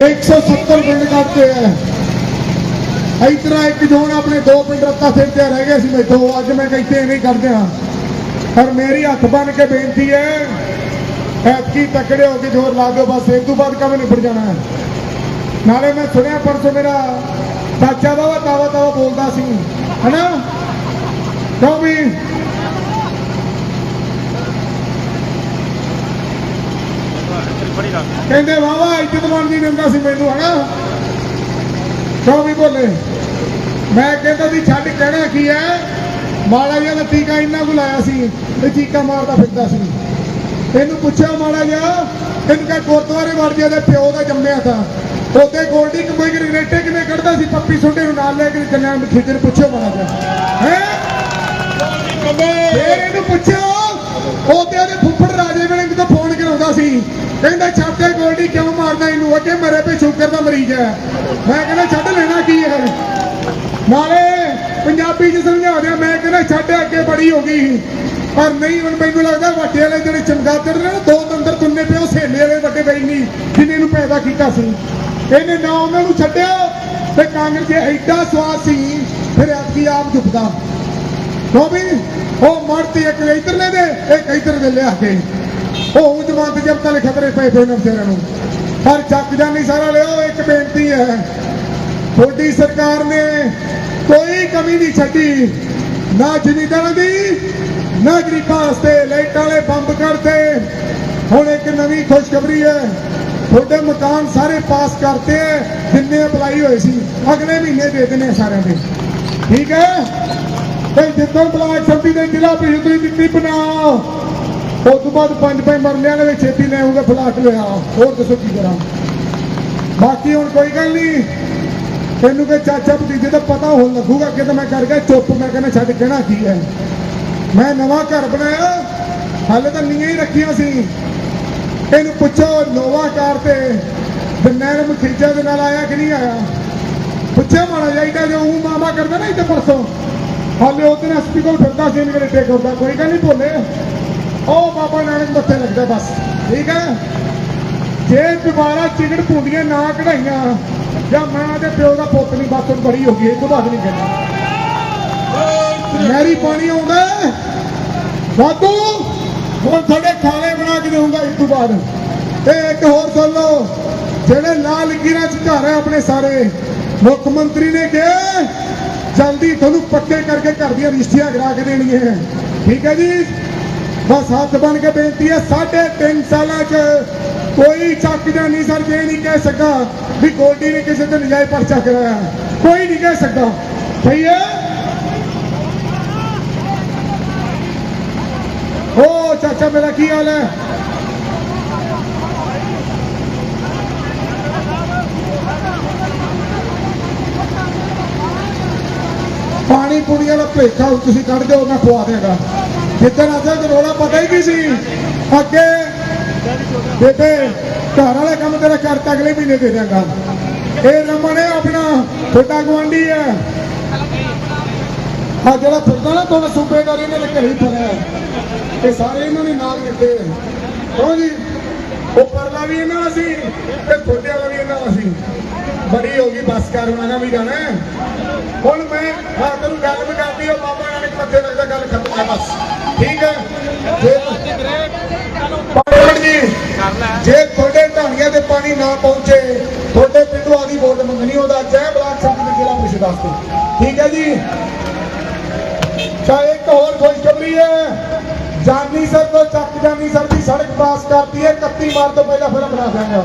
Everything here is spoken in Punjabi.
170 ਪਿੰਡ ਕੱਟਦੇ ਆ ਇਤਰਾ ਇੱਕ ਜੋਨ ਆਪਣੇ ਦੋ ਪਿੰਡ ਰੱਤਾ ਸਿਰ ਤੇ ਰਹਿ ਗਏ ਸੀ ਮੈਥੋਂ ਅੱਜ ਮੈਂ ਕਹਿੰਦੇ ਨਹੀਂ ਕਰਦੇ ਹਾਂ। ਪਰ ਮੇਰੀ ਹੱਥ ਬੰਨ ਕੇ ਬੇਨਤੀ ਹੈ, ਐਤਕੀ ਤਕੜੇ ਹੋ ਕੇ ਜ਼ੋਰ ਲਾ ਦਿਓ, ਬਸ ਇਹ ਤੋਂ ਬਾਅਦ ਕੰਮ ਨਿਬੜ ਜਾਣਾ। ਹੈ ਨਾਲੇ ਮੈਂ ਸੁਣਿਆ ਪਰਸੋਂ ਮੇਰਾ ਚਾਚਾ ਬਾਬਾ ਤਾਵਾ ਤਾਵਾ ਬੋਲਦਾ ਸੀ। ਹਨਾ? ਕਿਉਂ ਵੀ ਕਹਿੰਦੇ ਵਾਵਾ ਇੱਜ਼ਤ ਬਣਦੀ ਦਿੰਦਾ ਸੀ ਮੈਨੂੰ, ਹਨਾ? ਕਿਉਂ ਵੀ ਬੋਲੇ? ਮੈਂ ਕਹਿੰਦਾ ਸੀ ਛੱਡ, ਕਹਿਣਾ ਕੀ ਹੈ? ਮਾੜਾ ਜਿਹਾ ਦਾ ਟੀਕਾ ਇੰਨਾ ਕੁ ਲਾਇਆ ਸੀ ਤੇ ਚੀਕਾ ਮਾਰਦਾ ਫਿਰਦਾ ਸੀ। ਇਹਨੂੰ ਪੁੱਛਿਆ ਮਾੜਾ ਜਿਹਾ ਇਹਨੂੰ ਕਹ ਗੁਰਦੁਆਰੇ ਵੜ ਦੇ ਪਿਓ ਦਾ ਜੰਮਿਆ ਤਾਂ। ਉਹਦੇ ਗੋਲਡੀ ਕਮਾਈ ਗ੍ਰੇਟੇ ਕਿਵੇਂ ਕੱਢਦਾ ਸੀ, ਪੱਪੀ ਸੁੰਡੇ ਨੂੰ ਨਾਲ ਲੈ ਕੇ ਚੱਲਿਆ ਖਿੱਚਰ ਪੁੱਛਿਓ ਮਾੜਾ ਜਿਹਾ ਹੈ? ਫੇਰ ਇਹਨੂੰ ਪੁੱਛਿਓ ਉਹਦੇ ਉਹਦੇ ਫੁੱਫੜ ਰਾਜੇ ਵੇਲੇ ਕਿਤੇ ਫੋਨ ਕਰਾਉਂਦਾ ਸੀ। ਕਹਿੰਦਾ, ਛੱਡ ਮਾਰਦਾ ਇਹਨੂੰ ਅੱਗੇ ਮਰੇ ਪੇ ਸ਼ੂਗਰ ਦਾ ਮਰੀਜ਼ ਹੈ। ਮੈਂ ਕਹਿੰਦਾ, ਛੱਡ ਲੈਣਾ ਕੀ ਹੈ ਨਾਲੇ ਪੰਜਾਬੀ ਚ ਸਮਝਾ ਦਿਆਂ ਮੈਂ ਕਹਿੰਦਾ, ਛੱਡ, ਅੱਗੇ ਬੜੀ ਹੋ ਗਈ ਪਰ ਨਹੀਂ, ਹੁਣ ਮੈਨੂੰ ਲੱਗਦਾ ਵੱਡੇ ਵਾਲੇ ਜਿਹੜੇ ਚਮਗਾਦੜ ਨੇ ਦੋ ਦੰਦਰ ਤੁੰਨੇ ਪਿਓ ਸੇਲੇ ਵਾਲੇ ਵੱਡੇ ਬਈ ਨਹੀਂ ਜਿਹਨੇ ਨੂੰ ਪੈਦਾ ਕੀਤਾ ਸੀ। ਇਹਨੇ ਨਾ ਉਹਨਾਂ ਨੂੰ ਛੱਡਿਆ ਤੇ ਕਾਂਗਰਸ ਦੇ ਐਡਾ ਸਵਾਦ ਸੀ, ਫਿਰ ਆਪਕੀ ਆਪ ਝੁਕਦਾ ਉਹ ਵੀ, ਉਹ ਮਰਤੀ ਇੱਕ ਇਧਰਲੇ ਦੇ, ਇੱਕ ਇਧਰ ਦੇ ਲਿਆ ਕੇ। ਉਹ ਜਮਾਤ ਜਬ ਤੱਕ ਖਤਰੇ ਪਏ ਪਏ ਨੇ ਵਿਚਾਰਿਆਂ ਨੂੰ। ਪਰ ਚੱਕ ਜਾਨੀ ਸਾਰਾ ਲਿਓ ਇੱਕ ਬੇਨਤੀ ਹੈ। ਤੁਹਾਡੀ ਸਰਕਾਰ ਨੇ ਕੋਈ ਕਮੀ ਨਹੀਂ ਛੱਡੀ। ਨਾ ਜ਼ਿਮੀਂਦਾਰਾਂ ਦੀ ਨਾ ਗਰੀਬਾਂ ਵਾਸਤੇ ਲਾਈਟਾਂ ਵਾਲੇ ਬੰਬ ਕਰਤੇ ਹੁਣ ਇੱਕ ਨਵੀਂ ਖੁਸ਼ਖਬਰੀ ਹੈ। ਤੁਹਾਡੇ ਮਕਾਨ ਸਾਰੇ ਪਾਸ ਕਰਤੇ ਹੈ, ਜਿੰਨੇ ਅਪਲਾਈ ਹੋਏ ਸੀ। ਅਗਲੇ ਮਹੀਨੇ ਦੇ ਦੇਣੇ ਸਾਰਿਆਂ ਦੇ। ਠੀਕ ਹੈ? ਤੇ ਜਿੱਦੋਂ ਬਲਾਕ ਸੰਮਤੀ ਦੇ ਜ਼ਿਲ੍ਹਾ ਪ੍ਰੀਸ਼ਦ ਦੀ ਦਿੱਤੀ ਬਣਾਓ। ਉਸ ਤੋਂ ਬਾਅਦ ਪੰਜ ਪੰਜ ਮਰਲਿਆਂ ਦੇ ਵਿੱਚ ਛੇਤੀ ਲੈ ਆਉਂਗਾ ਫਲਾਟ ਲਿਆ। ਹੋਰ ਦੱਸੋ ਕੀ ਕਰਾਂ। ਬਾਕੀ ਹੁਣ ਕੋਈ ਗੱਲ ਨਹੀਂ। ਤੈਨੂੰ ਕਿ ਚਾਚਾ ਭਤੀਜੇ ਦਾ ਪਤਾ ਹੋਣ ਲੱਗੂਗਾ ਕਿ ਤਾਂ ਮੈਂ ਕਰ ਗਿਆ ਚੁੱਪ, ਮੈਂ ਕਹਿੰਦਾ ਛੱਡ, ਕਹਿਣਾ ਕੀ ਹੈ? ਮੈਂ ਨਵਾਂ ਘਰ ਬਣਾਇਆ, ਹਾਲੇ ਤਾਂ ਨੀਆਂ ਹੀ ਰੱਖੀਆਂ ਸੀ। ਇਹਨੂੰ ਪੁੱਛੋ, ਨੋਵਾ ਕਾਰ ਤੇ ਬਨੈਣ ਮਖੀਜਾ ਦੇ ਨਾਲ ਆਇਆ ਕਿ ਨਹੀਂ ਆਇਆ? ਪੁੱਛਿਆ ਮਾੜਾ ਜਾਈਦਾ ਜੋ ਉਹ ਮਾਮਾ ਕਰਦਾ ਨਾ ਇੱਥੇ ਪਰਸੋਂ। ਹਾਲੇ ਉਹ ਦਿਨ ਐਸਪੀ ਕੋਲ ਫਿਰਦਾ ਸੀ, ਮੇਰੇ ਟੇਕ ਕਰਦਾ ਕੋਈ ਗੱਲ ਨਹੀਂ ਭੋਲੇ। ਉਹ ਬਾਬਾ ਨਾਨਕ ਮੱਥੇ ਲੱਗਦਾ ਬਸ, ਠੀਕ ਹੈ? ਜੇ ਦੁਬਾਰਾ ਚਿਗੜ ਪੁੰਡੀਆਂ ਨਾ ਕਢਾਈਆਂ, ਜਾਂ ਮਾਂ ਦੇ ਪਿਓ ਦਾ ਪੁੱਤ ਨਹੀਂ, ਬਸ ਬੜੀ ਹੋ ਗਈ ਇਹ ਤੋਂ ਬਾਅਦ ਨਹੀਂ ਕਹਿੰਦਾ ਮੈਰੀ ਪਾਣੀ ਆਉਂਦਾ ਹੈ। ਹੁਣ ਤੁਹਾਡੇ ਖਾਣੇ ਬਣਾ ਕੇ ਦੇਊਂਗਾ ਇਸ ਤੋਂ ਬਾਅਦ ਤੇ ਇੱਕ ਹੋਰ ਸੁਣ ਲਓ, ਜਿਹੜੇ ਲਾਲ ਲਕੀਰਾਂ ਚ ਘਰ ਹੈ ਆਪਣੇ ਸਾਰੇ, ਮੁੱਖ ਮੰਤਰੀ ਨੇ ਕਿਹਾ, ਜਲਦੀ ਤੁਹਾਨੂੰ ਪੱਕੇ ਕਰਕੇ ਘਰ ਦੀਆਂ ਰਿਸ਼ਤੀਆਂ ਕਰਾ ਕੇ ਦੇਣੀਆਂ ਠੀਕ ਹੈ ਜੀ? ਬਸ ਹੱਥ ਬਣ ਕੇ ਬੇਨਤੀ ਹੈ, ਸਾਢੇ ਤਿੰਨ ਸਾਲਾਂ 'ਚ ਕੋਈ ਚੱਕ ਜਾਂ ਨਹੀਂ ਸਰ ਇਹ ਨਹੀਂ ਕਹਿ ਸਕਦਾ ਵੀ ਗੋਲਡੀ ਨੇ ਕਿਸੇ ਤੇ ਨਜਾਇਜ਼ ਪਰਚਾ ਕਰਾਇਆ। ਕੋਈ ਨਹੀਂ ਕਹਿ ਸਕਦਾ। ਸਹੀ ਹੈ? ਓ ਚਾਚਾ, ਮੇਰਾ ਕੀ ਹਾਲ ਹੈ? ਪਾਣੀ ਪੁੜੀਆਂ ਦਾ ਭੇਖਾ, ਤੁਸੀਂ ਕੱਢ ਦਿਓ, ਮੈਂ ਖਵਾ ਦੇਗਾ ਜਿੱਦਣ ਆਜਾ ਤੇ ਪਤਾ ਹੀ ਕੀ ਸੀ। ਅੱਗੇ ਬੇਟੇ ਘਰ ਵਾਲਾ ਕੰਮ ਤੇਰਾ ਕਰ ਅਗਲੇ ਮਹੀਨੇ ਦੇ ਦਿਆਂਗਾ। ਇਹ ਰਮਨ ਹੈ ਆਪਣਾ ਛੋਟਾ ਗਵਾਂਢੀ ਹੈ। ਆ ਜਿਹੜਾ ਫਿਰਦਾ ਨਾ, ਤੁਹਾਡਾ ਸੂਬੇਦਾਰ ਇਹਨਾਂ ਦੇ ਘਰੇ ਹੀ। ਫੜਿਆ ਇਹ ਸਾਰੇ ਇਹਨਾਂ ਨੇ ਨਾਲ ਦਿੱਤੇ ਹੋ। ਜੀ ਉਹ ਪਰਲਾ ਵੀ ਇਹਨਾਂ ਦਾ ਸੀ ਤੇ ਛੋਟੇ ਵਾਲਾ ਵੀ ਇਹਨਾਂ ਦਾ ਸੀ। ਬੜੀ ਹੋ ਗਈ ਬਸ ਕਰ, ਉਹਨਾਂ ਵੀ ਜਾਣਾ ਹੁਣ ਮੈਂ ਹਾਂ ਤੈਨੂੰ ਗੱਲ ਵੀ ਕਰਦੀ ਉਹ ਬਾਬਾ ਨਾਨਕ ਮੱਥੇ ਲੱਗਦਾ ਗੱਲ ਖਤਮ ਹੈ, ਬਸ। ਠੀਕ ਹੈ? ਜੇ ਜੀ, ਜੇ ਤੁਹਾਡੇ ਢਾਣੀਆਂ ਤੇ ਪਾਣੀ ਨਾ ਪਹੁੰਚੇ, ਤੁਹਾਡੇ ਪਿੰਡੋਂ ਆਦੀ ਵੋਟ ਮੰਗਣੀ, ਉਹਦਾ ਜੈ ਬਲਾਕ ਸੰਮਤੀ ਦੇ ਜ਼ਿਲ੍ਹਾ ਪ੍ਰੀਸ਼ਦ ਵਾਸਤੇ ਠੀਕ ਹੈ ਜੀ? ਚਾਹੇ ਇੱਕ ਹੋਰ ਖੁਸ਼ਖਬਰੀ ਹੈ। ਜਾਨੀ ਸਰ ਤੋਂ ਚੱਕ ਜਾਨੀ ਸਰ ਦੀ ਸੜਕ ਪਾਸ ਕਰਤੀ ਹੈ 31 ਮਾਰਚ ਤੋਂ ਪਹਿਲਾਂ ਫਿਰ ਬਣਾ ਦਾਂਗਾ